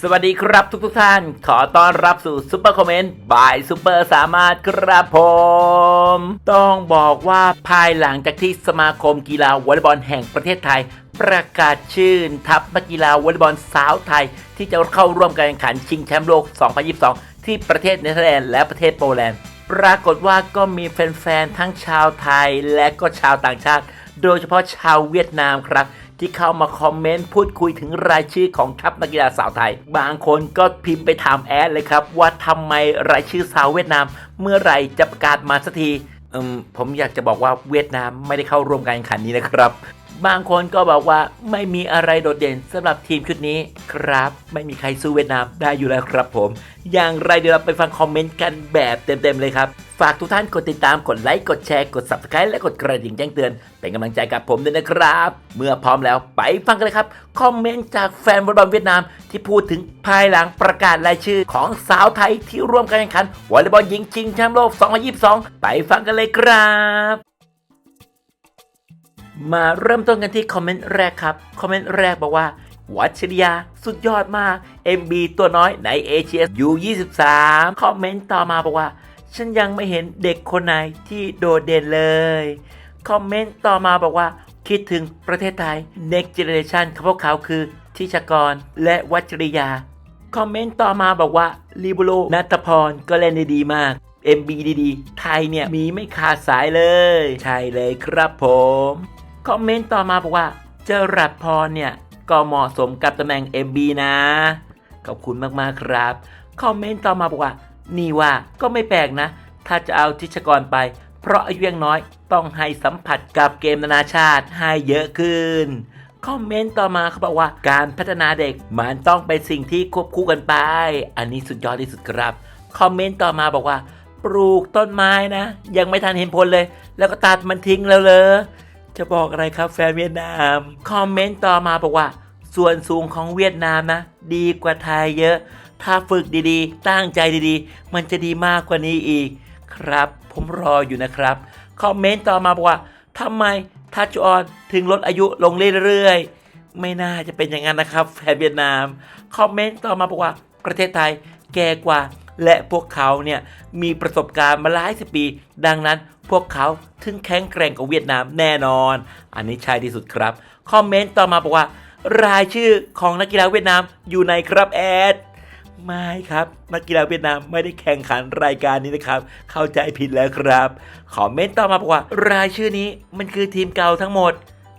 สวัสดีครับทุกทุกท่าน ขอต้อนรับสู่ซุปเปอร์คอมเมนต์บายซุปเปอร์สามารถครับผม ต้องบอกว่าภายหลังจากที่สมาคมกีฬาวอลเลย์บอลแห่งประเทศไทย ประกาศชื่นทัพนักกีฬาวอลเลย์บอลสาวไทย ที่จะเข้าร่วมการแข่งขันชิงแชมป์โลก 2022 ที่ประเทศเนเธอร์แลนด์และประเทศโปแลนด์ ปรากฏว่าก็มีแฟนๆทั้งชาวไทยและก็ชาวต่างชาติ โดยเฉพาะชาวเวียดนามครับ ที่เข้ามาคอมเมนต์พูดคุยถึงรายชื่อของทัพนักกีฬาสาวไทย บางคนก็พิมพ์ไปถามแอดเลยครับ ว่าทำไมรายชื่อสาวเวียดนาม เมื่อไหร่จะประกาศมาสักทีผมอยากจะบอกว่าเวียดนามไม่ได้เข้าร่วมการแข่งขันนี้นะครับ บางคนก็บอกว่าไม่มีอะไรโดดเด่นสำหรับทีมชุดนี้ครับ ไม่มีใครสู้เวียดนามได้อยู่แล้วครับผม อย่างไรเดี๋ยวเราไปฟังคอมเมนต์กันแบบเต็มๆเลยครับ ฝากทุกท่านกดติดตามกดไลค์กดแชร์กด subscribe และกดกระดิ่งแจ้งเตือน เป็นกำลังใจกับผมด้วยนะครับ เมื่อพร้อมแล้วไปฟังกันเลยครับคอมเมนต์จากแฟนบอลบอลเวียดนาม ที่พูดถึงภายหลังประกาศรายชื่อของสาวไทยที่ร่วมการแข่งขันวอลเลย์บอลหญิงชิงแชมป์โลก 2022 ไปฟังกันเลยครับ มาเริ่มต้นกันที่คอมเมนต์แรกครับ คอมเมนต์แรกบอกว่า วัชริยาสุดยอดมาก MB ตัวน้อยในเอเชีย U23 คอมเมนต์ต่อมาบอกว่า ฉันยังไม่เห็นเด็กคนไหนที่โดดเด่นเลย คอมเมนต์ต่อมาบอกว่า คิดถึงประเทศไทย Next Generation เขาพวกเขาคือทิชกรและวัชริยา คอมเมนต์ต่อมาบอกว่าลิบูโรนัทพรก็เล่นได้ดีมาก MB ดีๆไทยเนี่ยมีไม่ขาดสายเลย ใช่เลยครับผม คอมเมนต์ต่อมาบอกว่าเจอรัดพรเนี่ย ก็เหมาะสมกับตำแหน่ง MB นะ ขอบคุณมากๆครับ คอมเมนต์ต่อมาบอกว่า นี่ว่าก็ไม่แปลกนะ ถ้าจะเอาทิชกรไป เพราะอายุยังน้อยต้องให้สัมผัสกับเกมนานาชาติให้เยอะขึ้น คอมเมนต์ต่อมาเขาบอกว่าการพัฒนาเด็กมันต้องเป็นสิ่งที่ควบคู่กันไป อันนี้สุดยอดที่สุดครับ คอมเมนต์ต่อมาบอกว่า ปลูกต้นไม้นะ ยังไม่ทันเห็นผลเลย แล้วก็ตัดมันทิ้งแล้วเลย จะบอกอะไรครับแฟนเวียดนาม คอมเมนต์ต่อมาบอกว่า ส่วนสูงของเวียดนามนะ ดีกว่าไทยเยอะ ถ้าฝึกดีๆ ตั้งใจดีๆ มันจะดีมากกว่านี้อีก ครับ ผมรออยู่นะครับ คอมเมนต์ต่อมาบอกว่าทำไมทัชออนถึงลดอายุลงเรื่อยๆ ไม่น่าจะเป็นอย่างนั้นนะครับแฟนเวียดนาม คอมเมนต์ต่อมาบอกว่าประเทศไทยแก่กว่าและพวกเขาเนี่ยมีประสบการณ์มาหลายสิบปี ดังนั้น พวกเขาถึงแข็งแกร่งกว่าเวียดนามแน่นอน อันนี้ใช่ที่สุดครับ คอมเมนต์ต่อมาบอกว่า รายชื่อของนักกีฬาเวียดนามอยู่ในครับแอดไม่ครับนักกีฬาเวียดนามไม่ได้แข่งขันรายการนี้นะครับ เข้าใจผิดแล้วครับคอมเมนต์ต่อมาบอกว่า รายชื่อนี้มันคือทีมเก่าทั้งหมด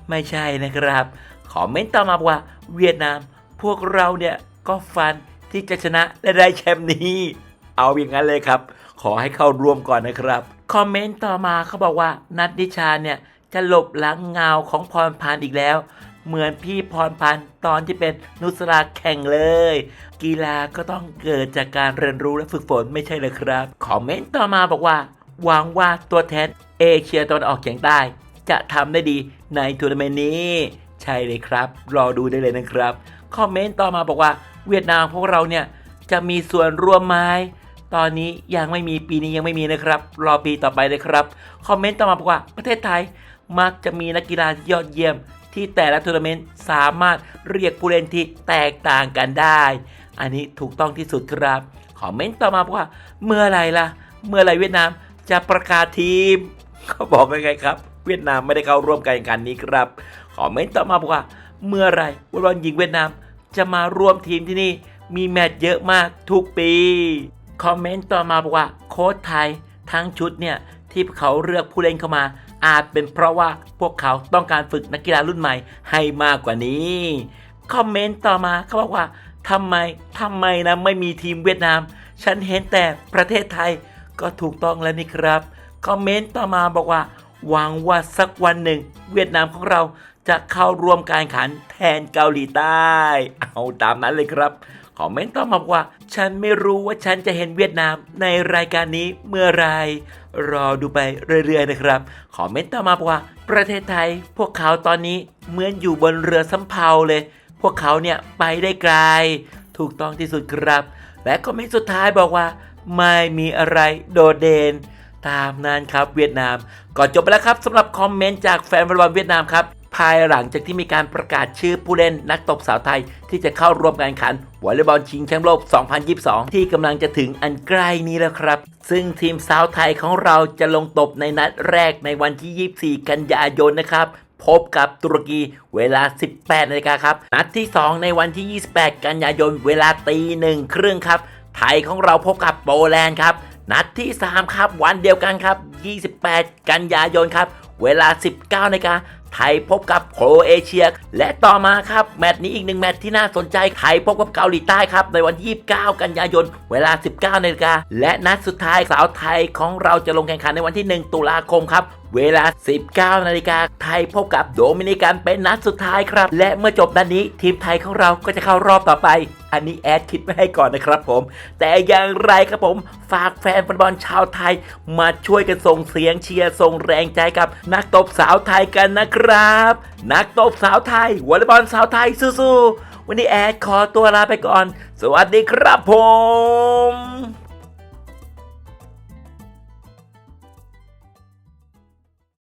ไม่ใช่นะครับคอมเมนต์ต่อมาบอกว่า เวียดนาม พวกเราเนี่ยก็ฟันที่จะชนะและได้แชมป์นี้ เอาอย่างนั้นเลยครับ ขอให้เข้าร่วมก่อนนะครับ คอมเมนต์ต่อมาเขาบอกว่านัดนิชาเนี่ยจะหลบหลังเงาของพรพันธ์อีกแล้ว เหมือนพี่พรพันธ์ตอนที่เป็นนุสราแข่งเลย กีฬาก็ต้องเกิดจากการเรียนรู้และฝึกฝนไม่ใช่เลยครับคอมเมนต์ต่อมาบอกว่าหวังว่าตัวแทนเอเชียตะวันออกเฉียงใต้ จะทำได้ดีในทัวร์นาเมนต์นี้ ใช่เลยครับ รอดูได้เลยนะครับ คอมเมนต์ต่อมาบอกว่า เวียดนามพวกเราเนี่ยจะมีส่วนร่วมไหม ตอนนี้ยังไม่มีปีนี้ยังไม่มีนะครับ รอปีต่อไปเลยครับ คอมเมนต์ต่อมาบอกว่าประเทศไทยมักจะมีนักกีฬาที่ยอดเยี่ยม ที่แต่ละทัวร์นาเมนต์สามารถเรียกผู้เล่นที่แตกต่างกันได้ อันนี้ถูกต้องที่สุดครับ คอมเมนต์ต่อมาบอกว่าเมื่อไรล่ะ เมื่อไรเวียดนามจะประกาศทีมเขาบอกยังไงครับเวียดนามไม่ได้เข้าร่วมการแข่งขันนี้ครับ คอมเมนต์ต่อมาบอกว่า เมื่อไรวอลลย์บอลหญิงเวียดนามจะมาร่วมทีมที่นี่มีแมตช์เยอะมากทุกปี คอมเมนต์ต่อมาบอกว่าโค้ชไทยทั้งชุดเนี่ยที่เขาเลือกผู้เล่นเข้ามา อาจเป็นเพราะว่าพวกเขาต้องการฝึกนักกีฬารุ่นใหม่ให้มากกว่านี้ คอมเมนต์ต่อมาเขาบอกว่าทำไมทำไมนะไม่มีทีมเวียดนาม ฉันเห็นแต่ประเทศไทยก็ถูกต้องแล้วนี่ครับ คอมเมนต์ต่อมาบอกว่าหวังว่าสักวันหนึ่ง เวียดนามของเราจะเข้าร่วมการขันแทนเกาหลีใต้ เอาตามนั้นเลยครับ คอมเมนต์ต่อมาบอกว่า ฉันไม่รู้ว่าฉันจะเห็นเวียดนามในรายการนี้เมื่อไรรอดูไปเรื่อยๆนะครับ คอมเมนต์ต่อมาบอกว่า ประเทศไทย พวกเขาตอนนี้เหมือนอยู่บนเรือสำเภาเลย พวกเขาเนี่ยไปได้ไกล ถูกต้องที่สุดครับ และคอมเมนต์สุดท้ายบอกว่า ไม่มีอะไรโดดเด่นตามนั้นครับเวียดนาม ก็จบไปแล้วครับสำหรับคอมเมนต์จากแฟนบอลเวียดนามครับ ภายหลังจากที่มีการประกาศชื่อผู้เล่นนักตบสาวไทย ที่จะเข้าร่วมการแข่งขันวอลเลย์บอลชิงแชมป์โลก 2022 ที่กำลังจะถึงอันใกล้นี้แล้วครับ ซึ่งทีมสาวไทยของเราจะลงตบในนัดแรกในวันที่ 24 กันยายนนะครับพบกับตุรกีเวลา 18นาฬิกาครับ นัดที่ 2 ในวันที่ 28 กันยายนเวลาตีหนึ่งครึ่งครับ ไทยของเราพบกับโปแลนด์ครับ นัดที่ 3 ครับ วันเดียวกันครับ 28 กันยายนครับ เวลา 19นาฬิกา ไทยพบกับโครเอเชีย และต่อมาครับแมตช์นี้อีกหนึ่งแมตช์ที่น่าสนใจไทยพบกับเกาหลีใต้ครับในวันที่29 กันยายน เวลา 19นาฬิกาและนัดสุดท้ายสาวไทยของเราจะลงแข่งขันในวันที่ 1 ตุลาคมครับ เวลา 19 นาฬิกาไทยพบกับโดมินิกันเป็นนัดสุดท้ายครับ และเมื่อจบนัดนี้ทีมไทยของเราก็จะเข้ารอบต่อไป อันนี้แอดคิดไว้ให้ก่อนนะครับผม แต่อย่างไรครับผม ฝากแฟนฟุตบอลชาวไทย มาช่วยกันส่งเสียงเชียร์ส่งแรงใจกับนักตบสาวไทยกันนะครับ นักตบสาวไทยวอลเลย์บอลสาวไทยสู้ๆวันนี้แอดขอตัวลาไปก่อน สวัสดีครับผม